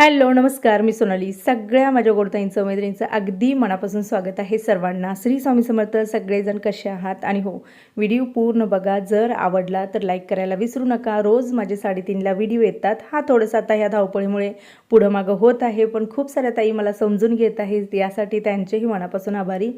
Hello नमस्कार. मी सोनाली. सगळ्या माझ्या गोडताईंचं मैत्रिणींचं अगदी मनापासून स्वागत आहे सर्वांना. श्री स्वामी समर्थ सगळेजण कसे आहात? आणि हो व्हिडिओ पूर्ण बघा. जर आवडला तर लाईक करायला विसरू नका. रोज माझे साडेतीनला व्हिडिओ येतात. हा थोडंसं आता ह्या धावपळीमुळे पुढं मागं होत आहे. पण खूप साऱ्या ताई मला समजून घेत आहेत. यासाठी त्यांचेही मनापासून आभारी.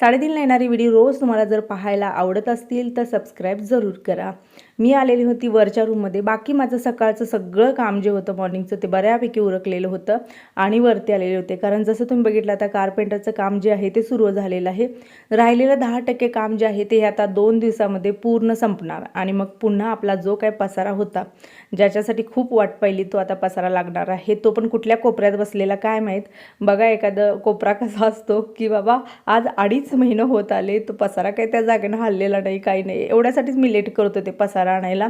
साडेतीनला येणारी व्हिडिओ रोज तुम्हाला जर पाहायला आवडत असतील तर सबस्क्राईब जरूर करा. मी आलेली होती वरच्या रूममध्ये बाकी माझं सकाळचं सगळं काम जे होतं मॉर्निंगचं ते बऱ्यापैकी उरकलेलं होतं आणि वरती आलेले होते. कारण जसं तुम्ही बघितलं आता कार्पेंटरचं काम जे आहे ते सुरू झालेलं आहे. राहिलेलं दहा टक्के काम जे आहे ते आता दोन दिवसामध्ये पूर्ण संपणार आणि मग पुन्हा आपला जो काय पसारा होता ज्याच्यासाठी खूप वाट पाहिली तो आता पसारा लागणार आहे. तो पण कुठल्या कोपऱ्यात बसलेला काय माहीत? बघा एखादं कोपरा कसा असतो की बाबा आज अडीच महिनं होत आले तो पसारा काही त्या जागेनं हल्लेला नाही काही नाही. एवढ्यासाठीच मी लेट करत होते पसारा आणायला.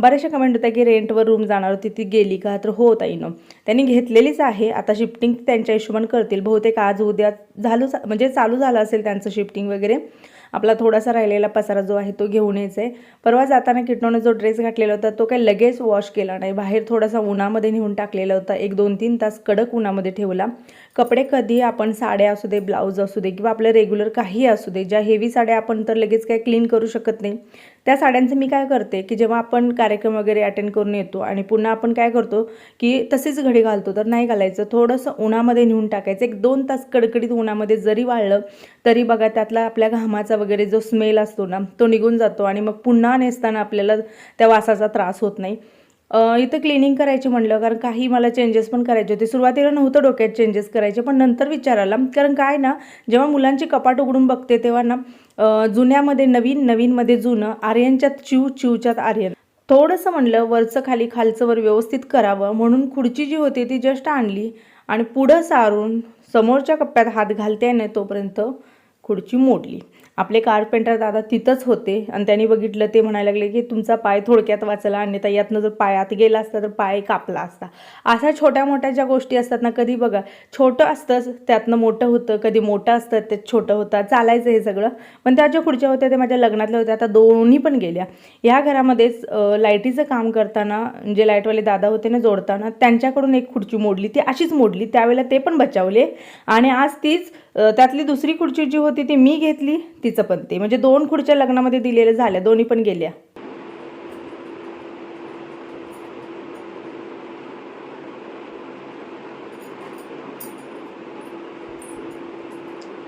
बऱ्याचशा कमेंट होत्या की रेंटवर रूम जाणार होती ती गेली का? तर हो ताईनं त्यांनी घेतलेलीच आहे. आता शिफ्टिंग त्यांच्या हिशोबाने करतील. बहुतेक आज उद्या झालं म्हणजे चालू झालं असेल त्यांचं शिफ्टिंग वगैरे. आपला थोडासा राहिलेला पसारा जो आहे तो घेऊन यायचा आहे परवा जाताना किटनोने जो ड्रेस घातलेला होता तो काही लगेच वॉश केला नाही. बाहेर थोडासा उन्हामध्ये नेऊन टाकलेला होता. एक दोन तीन तास कडक उन्हामध्ये ठेवला. कपडे कधी आपण साड्या असू दे ब्लाऊज असू दे किंवा आपलं रेग्युलर काही असू दे ज्या हेवी साड्या आपण तर लगेच काय क्लीन करू शकत नाही. त्या साड्यांचं मी काय करते की जेव्हा आपण कार्यक्रम वगैरे अटेंड करून येतो आणि पुन्हा आपण काय करतो की तसेच घडी घालतो तर नाही घालायचं. थोडंसं उन्हामध्ये नेऊन टाकायचं. एक दोन तास कडकडीत उन्हामध्ये जरी वाळलं तरी बघा त्यातला आपल्या घामाचा वगैरे जो स्मेल असतो ना तो निघून जातो आणि मग पुन्हा नेसताना आपल्याला त्या वासाचा त्रास होत नाही. इथं क्लिनिंग करायची म्हणलं कारण काही मला चेंजेस पण करायचे होते. सुरुवातीला नव्हतं डोक्यात चेंजेस करायचे पण नंतर विचार आला. कारण काय ना जेव्हा मुलांची कपाट उघडून बघते तेव्हा ना जुन्यामध्ये नवीन नवीनमध्ये जुनं आर्यनच्यात चिव चिवच्यात आर्यन. थोडंसं म्हणलं वरचं खाली खालचं वर व्यवस्थित करावं म्हणून खुर्ची जी होती ती जस्ट आणली आणि पुढं सारून समोरच्या कप्प्यात हात घालते नाही तोपर्यंत खुर्ची मोडली. आपले कारपेंटर दादा तिथंच होते आणि त्यांनी बघितलं ते म्हणायला लागले की तुमचा पाय थोडक्यात वाचला अन्यथा यातनं जर पायात गेला असता तर पाय कापला असता. अशा छोट्या मोठ्या ज्या गोष्टी असतात ना कधी बघा छोटं असतंच त्यातनं मोठं होतं कधी मोठं असतं ते छोटं होतं चालायचं हे सगळं. पण त्या ज्या खुर्च्या होत्या त्या माझ्या लग्नातल्या होत्या आता दोन्ही पण गेल्या. ह्या घरामध्येच लाईटीचं काम करताना जे लाईटवाले दादा होते ना जोडताना त्यांच्याकडून एक खुर्ची मोडली ती अशीच मोडली. त्यावेळेला ते पण बचावले. आणि आज तीच त्यातली दुसरी खुर्ची जी होती ती मी घेतली तिचं पण ते. म्हणजे दोन खुर्च्या लग्नामध्ये दिलेल्या झाल्या दोन्ही पण गेल्या.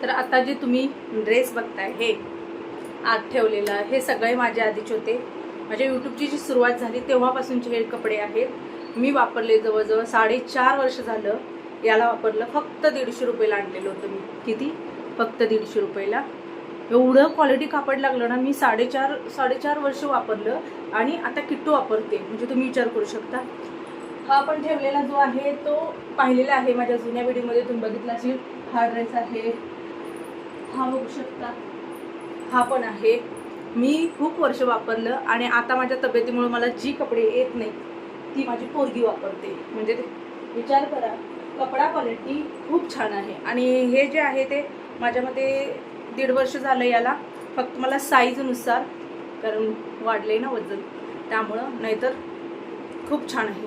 तर आता जे तुम्ही ड्रेस बघताय हे आत ठेवलेलं हे सगळे माझे आधीचे होते. माझ्या यूट्यूबची जी सुरुवात झाली तेव्हापासूनचे हे कपडे आहेत. मी वापरले जवळजवळ साडेचार वर्ष झालं. याला वापरलं. फक्त दीडशे रुपयाला आणलेलं होतं मी. किती? फक्त दीडशे रुपयाला? एवढं क्वालिटी कापड लागलं ना मी साडेचार साडेचार वर्ष वापरलं आणि आता किट्टू वापरते. म्हणजे तुम्ही विचार करू शकता. हा पण ठेवलेला जो आहे तो पाहिलेला आहे माझ्या जुन्या व्हिडिओमध्ये. तुम्ही बघितला असेल हा ड्रेस आहे. हा बघू शकता. हा पण आहे. मी खूप वर्ष वापरलं आणि आता माझ्या तब्येतीमुळे मला जी कपडे येत नाही ती माझी पोरगी वापरते. म्हणजे ते- विचार करा. कपडा क्वालिटी खूप छान आहे. आणि हे जे आहे ते माझ्यामध्ये दीड वर्ष झालं याला. फक्त मला साईजनुसार कारण वाढले ना वजन त्यामुळं नाहीतर खूप छान आहे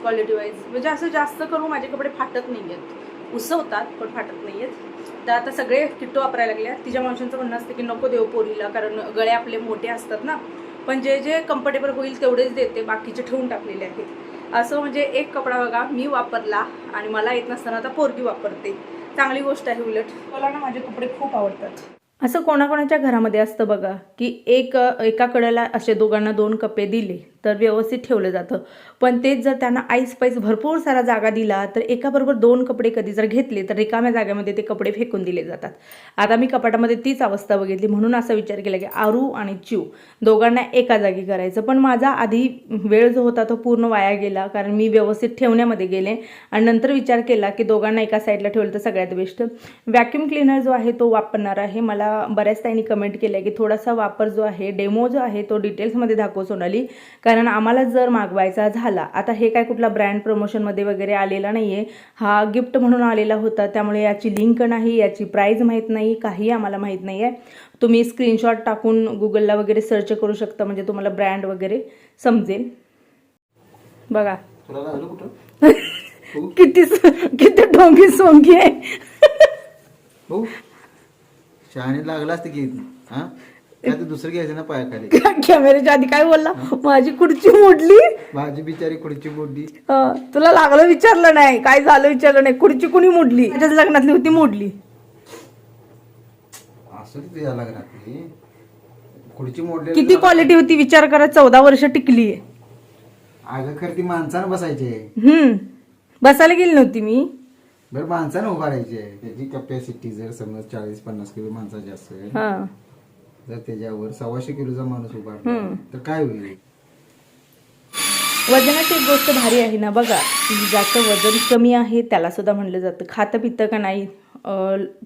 क्वालिटी वाईज म्हणजे असं जास्त करून माझे कपडे फाटत नाही आहेत उसवतात पण फाटत नाही आहेत तर आता सगळे किट्टो वापरायला लागल्या तिच्या माणसांचं म्हणणं असतं की नको देऊ पोरीला कारण गळे आपले मोठे असतात ना. पण जे जे कम्फर्टेबल होईल तेवढेच देते. बाकीचे ठेवून टाकलेले आहेत. असं म्हणजे एक कपडा बघा मी वापरला आणि मला येत नसताना आता पोरगी वापरते. चांगली गोष्ट आहे उलट. मला ना माझे कपडे खूप आवडतात. असं कोणाकोणाच्या घरामध्ये असतं बघा की एक एका कडेला असे दोघांना दोन कप्पे दिले. तर व्यवस्थित ठेवलं जातं. पण तेच जर त्यांना आईस पाईस भरपूर सारा जागा दिला तर एकाबरोबर दोन कपडे कधी जर घेतले तर रिकाम्या जागेमध्ये ते कपडे फेकून दिले जातात. आता मी कपाटामध्ये तीच अवस्था बघितली म्हणून असा विचार केला की आरू आणि चिव दोघांना एका जागी करायचं. पण माझा आधी वेळ जो होता तो पूर्ण वाया गेला कारण मी व्यवस्थित ठेवण्यामध्ये गेले. आणि नंतर विचार केला की दोघांना एका साईडला ठेवलं तर सगळ्यात बेस्ट व्हॅक्यूम क्लिनर जो आहे तो वापरणार आहे. मला बऱ्याच ताईंनी कमेंट केलं की थोडासा वापर जो आहे डेमो जो आहे तो डिटेल्समध्ये दाखव सोनाली. कारण आम्हाला जर मागवायचा झाला आता हे काय कुठला ब्रँड प्रमोशनमध्ये वगैरे आलेला नाही आहे हा गिफ्ट म्हणून आलेला होता त्यामुळे याची लिंक नाही याची प्राईज माहीत नाही काही आम्हाला माहीत नाही आहे तुम्ही स्क्रीनशॉट टाकून गुगलला वगैरे सर्च करू शकता म्हणजे तुम्हाला ब्रँड वगैरे समजेल. बघा. किती किती ढोंगी सोंगी आहे. हो. लागला असते की दुसरं घ्यायचं ना पायाखाली? कॅमेऱ्याच्या आधी काय बोलला? माझी खुर्ची मोडली. माझी बिचारी खुर्ची मोडली. हं, तुला लागलं विचारलं नाही. काय झालं विचारलं नाही. खुर्ची कुणी मोडली? त्याच्याच लग्नातली होती मोडली. असं खुर्ची मोडली किती क्वालिटी होती विचार करा चौदा वर्ष टिकली. अगं खरं ती माणसानं बसायचे. हम्म. बसायला गेली नव्हती मी. बरं माणसानं उभारायचे. त्याची कॅपॅसिटी जर समज चाळीस पन्नास किलो माणसाची असेल हा. जर त्याच्यावर सव्वाशे किलोचा माणूस उभारला तर काय होईल? वजनाची एक गोष्ट भारी आहे ना बघा की ज्याचं वजन कमी आहे त्याला सुद्धा म्हणलं जातं. खातं पितं का नाही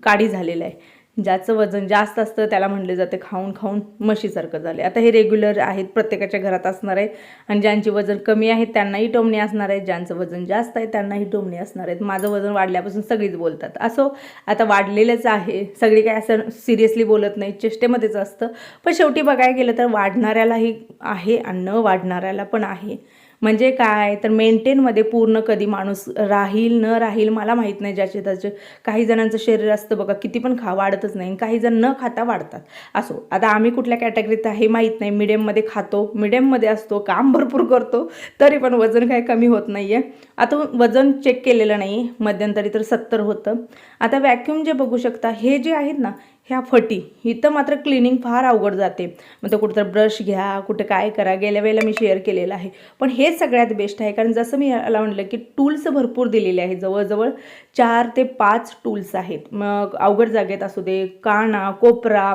काडी झालेलं आहे. ज्याचं वजन जास्त असतं त्याला म्हटलं जातं खाऊन खाऊन म्हशीसारखं झालं. आता हे रेग्युलर आहेत प्रत्येकाच्या घरात असणार आहे आणि ज्यांची वजन कमी आहे त्यांनाही टोमणे असणार आहेत. ज्यांचं वजन जास्त आहे त्यांनाही टोमणे असणार आहेत. माझं वजन वाढल्यापासून सगळीच बोलतात. असो आता वाढलेलंच आहे. सगळी काय असं सिरियसली बोलत नाही चेष्टेमध्येच असतं. पण शेवटी बघायला गेलं तर वाढणाऱ्यालाही आहे आणि न वाढणाऱ्याला पण आहे. म्हणजे काय? तर मेंटेनमध्ये पूर्ण कधी माणूस राहील न राहील मला माहीत नाही ज्याचे त्याचे. काही जणांचं शरीर असतं बघा किती पण खा वाढतच नाही. काही जण न खाता वाढतात. असो आता आम्ही कुठल्या कॅटेगरीत आहे माहीत नाही. मिडियममध्ये खातो मिडियममध्ये असतो काम भरपूर करतो तरी पण वजन काही कमी होत नाही आहे आता वजन चेक केलेलं नाही मध्यंतरी तर सत्तर होतं. आता वॅक्युम जे बघू शकता हे जे आहेत ना ह्या फटी इथं मात्र क्लिनिंग फार अवघड जाते. मग तो कुठं ब्रश घ्या कुठं काय करा गेल्या वेळेला मी शेअर केलेलं आहे. पण हे सगळ्यात बेस्ट आहे कारण जसं मी याला म्हणलं की टूल्स भरपूर दिलेले आहेत. जवळजवळ चार ते पाच टूल्स आहेत. मग अवघड जागेत असू दे काना कोपरा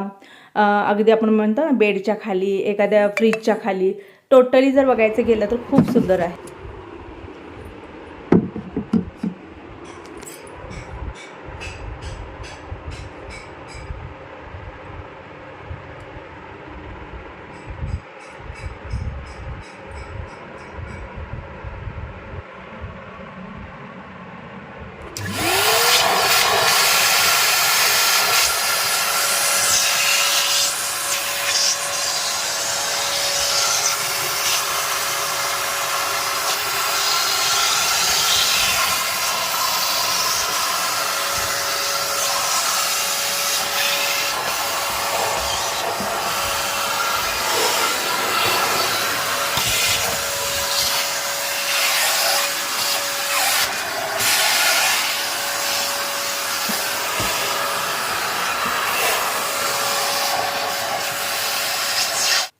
अगदी आपण म्हणतो ना बेडच्या खाली एखाद्या फ्रीजच्या खाली. टोटली जर बघायचं गेलं तर खूप सुंदर आहे.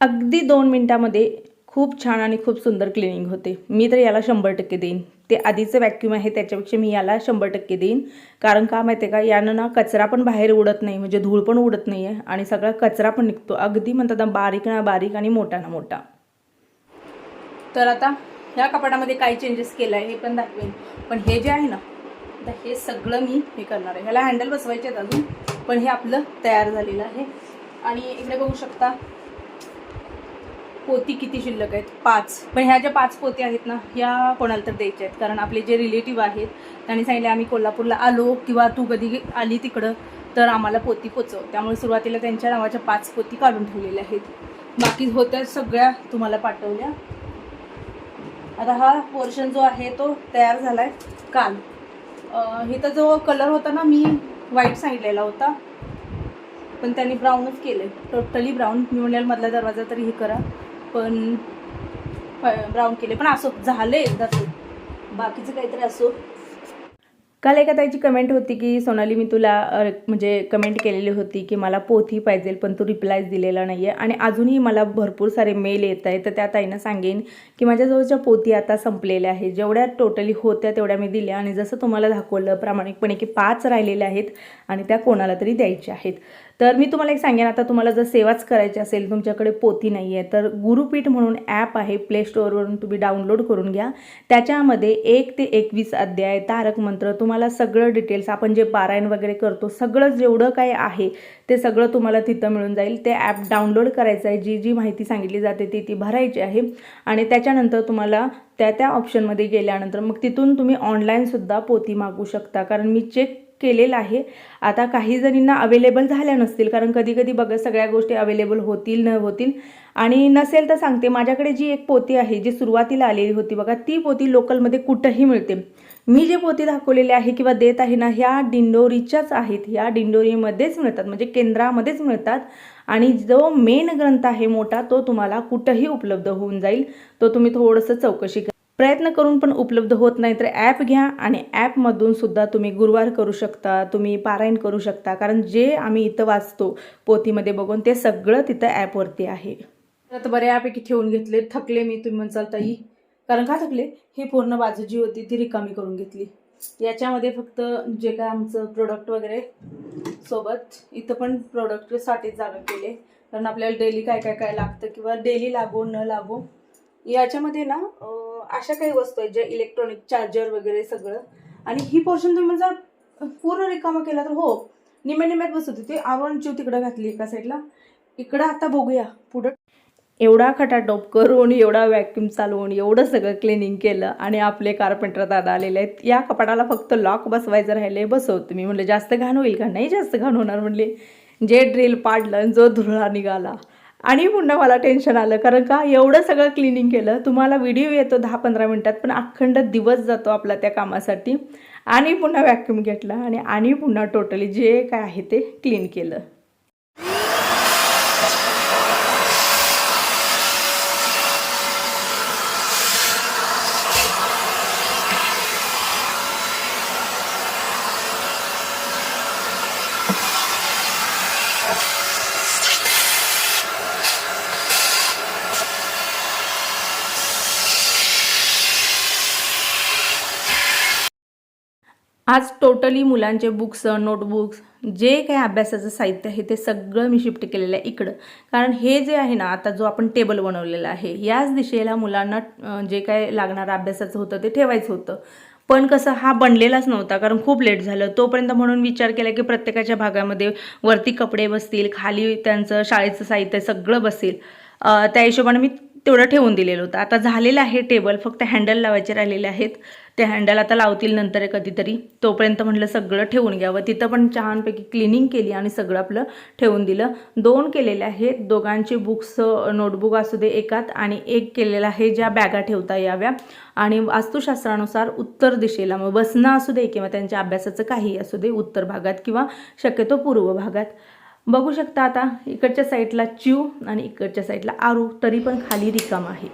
अगदी दोन मिनटामध्ये खूप छान आणि खूप सुंदर क्लिनिंग होते. मी तर याला शंभर टक्के देईन. ते आधीचं व्हॅक्युम आहे त्याच्यापेक्षा मी याला शंभर टक्के देईन. कारण का माहिती आहे का? यानं ना कचरा पण बाहेर उडत नाही म्हणजे धूळ पण उडत नाही आहे आणि सगळा कचरा पण निघतो. अगदी म्हणतात ना बारीक ना बारीक आणि मोठा ना मोठा. तर आता ह्या कपाटामध्ये काय चेंजेस केलं आहे हे पण दाखवेन. पण हे जे आहे ना आता हे सगळं मी हे करणार आहे. ह्याला हँडल बसवायचे आहेत अजून पण हे आपलं तयार झालेलं आहे. आणि इकडे बघू शकता पोती किती शिल्लक आहेत? पाच. पण ह्या ज्या पाच पोती आहेत ना ह्या कोणाला तर द्यायच्या आहेत? कारण आपले जे रिलेटिव्ह आहेत त्यांनी सांगितले आम्ही कोल्हापूरला आलो किंवा तू कधी आली तिकडं तर आम्हाला पोती पोचव. त्यामुळे सुरुवातीला त्यांच्या नावाच्या पाच पोती काढून ठेवलेल्या आहेत. बाकी होत्या सगळ्या तुम्हाला पाठवल्या. आता हा पोर्शन जो आहे तो तयार झाला आहे काल इथं जो कलर होता ना मी व्हाईट सांगितलेला होता. पण त्यांनी ब्राऊनच केले टोटली ब्राऊन मी म्हणेल मधला दरवाजा तरी हे करा. पण ब्राऊन केले. पण असो झाले एकदाच. बाकीचं काहीतरी असो. काल एका ताईची कमेंट होती की सोनाली मी तुला म्हणजे कमेंट केलेली होती की मला पोथी पाहिजे पण तू रिप्लायच दिलेला नाही आहे आणि अजूनही मला भरपूर सारे मेल येत आहेत. तर त्या ताईनं सांगेन की माझ्याजवळच्या पोथी आता संपलेल्या आहेत. जेवढ्या टोटली होत्या तेवढ्या मी दिल्या. आणि जसं तुम्हाला दाखवलं प्रामाणिकपणे की पाच राहिलेल्या आहेत आणि त्या कोणाला तरी द्यायच्या आहेत. तर मी तुम्हाला एक सांगेन आता तुम्हाला जर सेवाच करायची असेल तुमच्याकडे पोथी नाही आहे तर गुरुपीठ म्हणून ॲप आहे प्ले स्टोअरवरून तुम्ही डाउनलोड करून घ्या. त्याच्यामध्ये एक ते एकवीस अध्याय तारक मंत्र तुम्हाला सगळं डिटेल्स आपण जे पारायण वगैरे करतो सगळं जेवढं काय आहे ते सगळं तुम्हाला तिथं मिळून जाईल. ते ॲप डाउनलोड करायचं आहे जी जी माहिती सांगितली जाते ती ती भरायची आहे. आणि त्याच्यानंतर तुम्हाला त्या त्या ऑप्शनमध्ये गेल्यानंतर मग तिथून तुम्ही ऑनलाईनसुद्धा पोथी मागू शकता. कारण मी चेक केलेलं आहे. आता काही जणींना अवेलेबल झाल्या नसतील कारण कधी कधी बघा सगळ्या गोष्टी अवेलेबल होतील न होतील. आणि नसेल तर सांगते माझ्याकडे जी एक पोती आहे जी सुरुवातीला आलेली होती बघा ती पोती लोकलमध्ये कुठंही मिळते. मी जे पोती दाखवलेले आहे किंवा देत आहे ना ह्या दिंडोरीच्याच आहेत. ह्या दिंडोरीमध्येच मिळतात म्हणजे केंद्रामध्येच मिळतात. आणि जो मेन ग्रंथ आहे मोठा तो तुम्हाला कुठंही उपलब्ध होऊन जाईल. तो तुम्ही थोडंसं चौकशी करा. प्रयत्न करून पण उपलब्ध होत नाही तर ॲप घ्या आणि ॲपमधून सुद्धा तुम्ही गुरुवार करू शकता तुम्ही पारायण करू शकता. कारण जे आम्ही इथं वाचतो पोथीमध्ये बघून ते सगळं तिथं ॲपवरती आहे. आता बऱ्यापैकी ठेवून घेतले थकले मी तुम्ही म्हणचाल ताई. कारण का थकले? ही पूर्ण बाजू जी होती ती रिकामी करून घेतली. याच्यामध्ये फक्त जे काय आमचं प्रोडक्ट वगैरे सोबत इथं पण प्रोडक्टसाठी जागा केले. कारण आपल्याला डेली काय काय काय लागतं किंवा डेली लागो न लागो याच्यामध्ये ना अशा काही वस्तू आहेत ज्या इलेक्ट्रॉनिक चार्जर वगैरे सगळं. आणि ही पोर्शन तुम्ही जर पूर्ण रिकामा केला तर हो निम्या निम्यात बसत होती. आवरण चिव तिकडं घातली एका साईडला इकडं आता बघूया. पुढं. एवढा खटाटोप करून एवढा व्हॅक्यूम चालवून एवढं सगळं क्लिनिंग केलं आणि आपले कार्पेंटर दादा आलेले आहेत. या कपाटाला फक्त लॉक बसवायचं राहिले बसव मी म्हणलं जास्त घाण होईल का? नाही जास्त घाण होणार. म्हणले जे ड्रिल पाडलं जो धुरळा निघाला. आणि पुन्हा मला टेन्शन आलं. कारण का एवढं सगळं क्लिनिंग केलं तुम्हाला व्हिडिओ येतो दहा पंधरा मिनटात पण अखंड दिवस जातो आपला त्या कामासाठी. आणि पुन्हा व्हॅक्यूम घेतला आणि आणि पुन्हा टोटली जे काय आहे ते क्लीन केलं. आज टोटली मुलांचे बुक्स नोटबुक्स जे काही अभ्यासाचं साहित्य आहे ते सगळं मी शिफ्ट केलेलं आहे इकडं. कारण हे जे आहे ना आता जो आपण टेबल बनवलेला आहे याच दिशेला मुलांना जे काय लागणारं अभ्यासाचं होतं ते ठेवायचं होतं. पण कसं हा बनलेलाच नव्हता कारण खूप लेट झालं. तोपर्यंत म्हणून विचार केला की प्रत्येकाच्या भागामध्ये वरती कपडे बसतील खाली त्यांचं शाळेचं साहित्य सगळं बसेल. त्या हिशोबाने मी तेवढं ठेवून दिलेलं होतं. आता झालेलं आहे टेबल फक्त हँडल लावायचे राहिलेले आहेत. ते हँडल आता लावतील नंतर कधीतरी. तोपर्यंत म्हटलं सगळं ठेवून घ्यावं. तिथं पण छानपैकी क्लिनिंग केली आणि सगळं आपलं ठेवून दिलं. दोन केलेले आहेत. दोघांचे बुक्स नोटबुक असू दे एकात आणि एक केलेलं आहे ज्या बॅगा ठेवता याव्या. आणि वास्तुशास्त्रानुसार उत्तर दिशेला मग बसणं असू दे किंवा त्यांच्या अभ्यासाचं काही असू दे उत्तर भागात किंवा शक्यतो पूर्व भागात. बघू शकता आता इकडच्या साईडला चिव आणि इकडच्या साईडला आरू तरी पण खाली रिकाम आहे.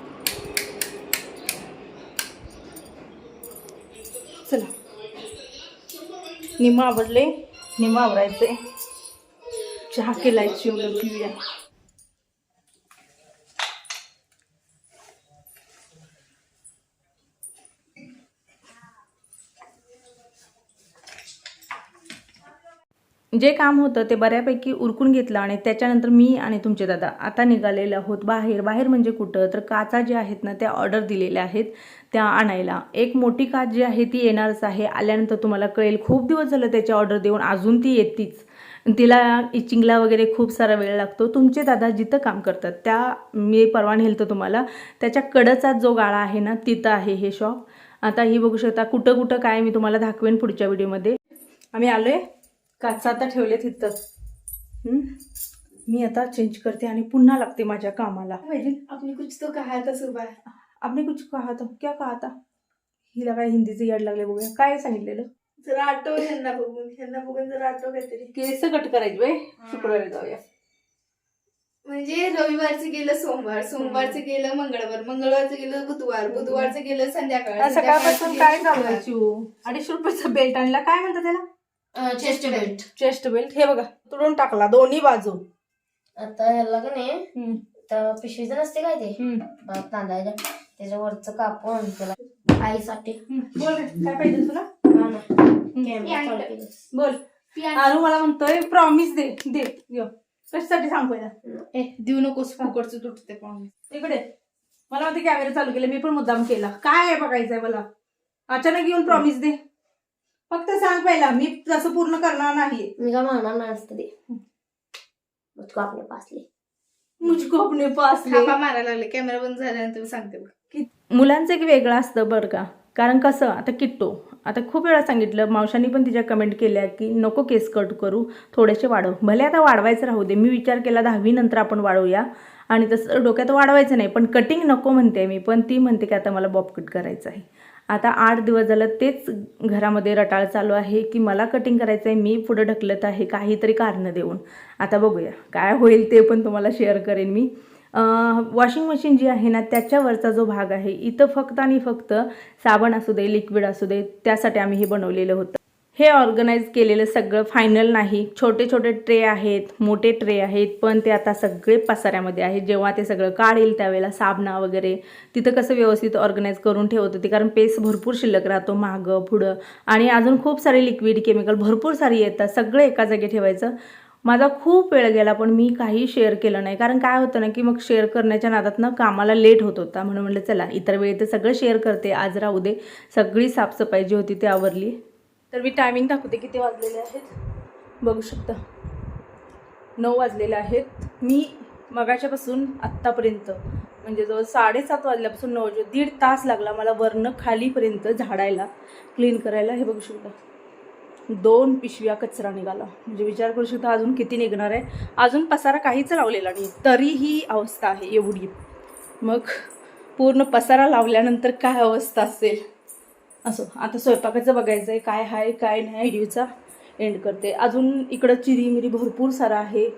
चला. निम आवडले निम आवरायचे चहा केलाय चिवला पिऊया. जे काम होतं ते बऱ्यापैकी उरकून घेतलं आणि त्याच्यानंतर मी आणि तुमचे दादा आता निघालेले आहोत बाहेर. बाहेर म्हणजे कुठं? तर काचा ज्या आहेत ना त्या ऑर्डर दिलेल्या आहेत त्या आणायला. एक मोठी काच जी आहे ती येणारच आहे. आल्यानंतर तुम्हाला कळेल खूप दिवस झालं त्याची ऑर्डर देऊन अजून ती येतीच. तिला इचिंगला वगैरे खूप सारा वेळ लागतो. तुमचे दादा जिथं काम करतात त्या मी परवा नेलं तुम्हाला त्याच्या कडचा जो गाळा आहे ना तिथं आहे हे शॉप आता ही बघू शकता कुठं कुठं काय मी तुम्हाला दाखवेन पुढच्या व्हिडिओमध्ये आम्ही आलो आहे काचा आता ठेवले तिथं हम्म? मी आता चेंज करते आणि पुन्हा लागते माझ्या कामाला. अपने कुछ तो कहा था सुबह आपने कुछ कहा था क्या कहा था हिला काय हिंदीचं याड लागले बघूया. काय सांगितलेलं? जरा आठव ह्यांना बघून ह्यांना बघून जरा आठव काहीतरी. केस कट करायचे बाई. शुक्रवारी जाऊया. म्हणजे रविवारचं गेलं सोमवार. सोमवारचं गेलं मंगळवार. मंगळवारचं गेलं बुधवार. बुधवारचं गेलं संध्याकाळ. सकाळपासून काय चिऊ अडीचशे रुपयाचा बेल्ट आणला. काय म्हणतात त्याला? चेस्ट बेल्ट चेस्ट बेल्ट हे बघा तुडून टाकला दोन्ही बाजू. आता ह्याला का नाही हम्म, तर पिशवीचं नसते काय ते? हम्म, तांदळाच्या त्याच्यावरचं कापून त्याला आईसाठी. बोल रे, काय पाहिजे तुला? हा ना. कॅमेरा चालू. बोल. आरू मला म्हणतोय प्रॉमिस दे दे. यो कशासाठी सांग पहिला ए, देऊ नकोस फुकटचं तुटते पण इकडे. मला म्हणते कॅमेरा चालू केला मी पण मुद्दाम केला. काय आहे बघायचंय मला? अचानक येऊन प्रॉमिस दे. फक्त सांग पहिला मी तसं पूर्ण करणार नाही. मी काय मागणार नाही असतं ते. मुझको आपले पासले. मुझको अपने पास ले. थापा मारायला लागले कॅमेरा बंद झाल्यानंतर मी सांगते बघ. मुलांचं एक वेगळं असतं बरं का. कारण कसं आता किट्टो आता खूप वेळा सांगितलं मावशांनी पण तिच्या कमेंट केल्या की नको केस कट करू थोडेसे वाढव. भले आता वाढवायचं राहू दे मी विचार केला दहावीनंतर आपण वाढवूया. आणि तसं डोक्यात वाढवायचं नाही पण कटिंग नको म्हणते मी पण ती म्हणते की आता मला बॉब कट करायचं आहे. आता आठ दिवस झालं तेच घरामध्ये रटाळ चालू आहे की मला कटिंग करायचं आहे मी पुढं ढकलत आहे काहीतरी कारणं देऊन. आता बघूया काय होईल ते पण तुम्हाला शेअर करेन मी. वॉशिंग मशीन जी आहे ना त्याच्यावरचा जो भाग आहे इथं फक्त आणि फक्त साबण असू दे लिक्विड असू दे त्यासाठी आम्ही हे बनवलेलं होतं. हे ऑर्गनाईज केलेलं सगळं फायनल नाही. छोटे छोटे ट्रे आहेत मोठे ट्रे आहेत पण ते आता सगळे पसाऱ्यामध्ये आहेत. जेव्हा ते सगळं काढेल त्यावेळेला साबणा वगैरे तिथं कसं व्यवस्थित ऑर्गनाईज करून ठेवत होते? कारण पेस भरपूर शिल्लक राहतो मागं पुढं. आणि अजून खूप सारे लिक्विड केमिकल भरपूर सारी येतात. सगळं एका जागी ठेवायचं. माझा खूप वेळ गेला पण मी काही शेअर केलं नाही. कारण काय होतं ना की मग शेअर करण्याच्या नादात कामाला लेट होत होता. म्हणून म्हटलं चला इतर वेळी तर सगळं शेअर करते. आज राहू दे. सगळी साफसफाई जी होती ती आवरली. तर मी टायमिंग दाखवते किती वाजलेले आहेत. बघू शकता. नऊ वाजलेले आहेत. मी मगाच्यापासून आत्तापर्यंत म्हणजे जवळ साडेसात वाजल्यापासून नऊ वाजे दीड तास लागला मला वरनं खालीपर्यंत झाडायला क्लीन करायला. हे बघू शकता. दोन पिशव्या कचरा निघाला. म्हणजे विचार करू शकता अजून किती निघणार आहे? अजून पसारा काहीच लावलेला नाही. तरी ही अवस्था आहे एवढी. मग पूर्ण पसारा लावल्यानंतर काय अवस्था असेल? असो. आता स्वयंपाकाचं बघायचं आहे काय आहे काय नाही व्हिडिओचा एंड करते. अजून इकडं चिरी मिरी भरपूर सारा आहे.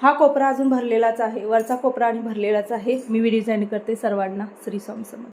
हा कोपरा अजून भरलेलाच आहे. वरचा कोपरा आणि भरलेलाच आहे. मी व्हिडिओ एंड करते सर्वांना. श्री स्वामी समर्थ.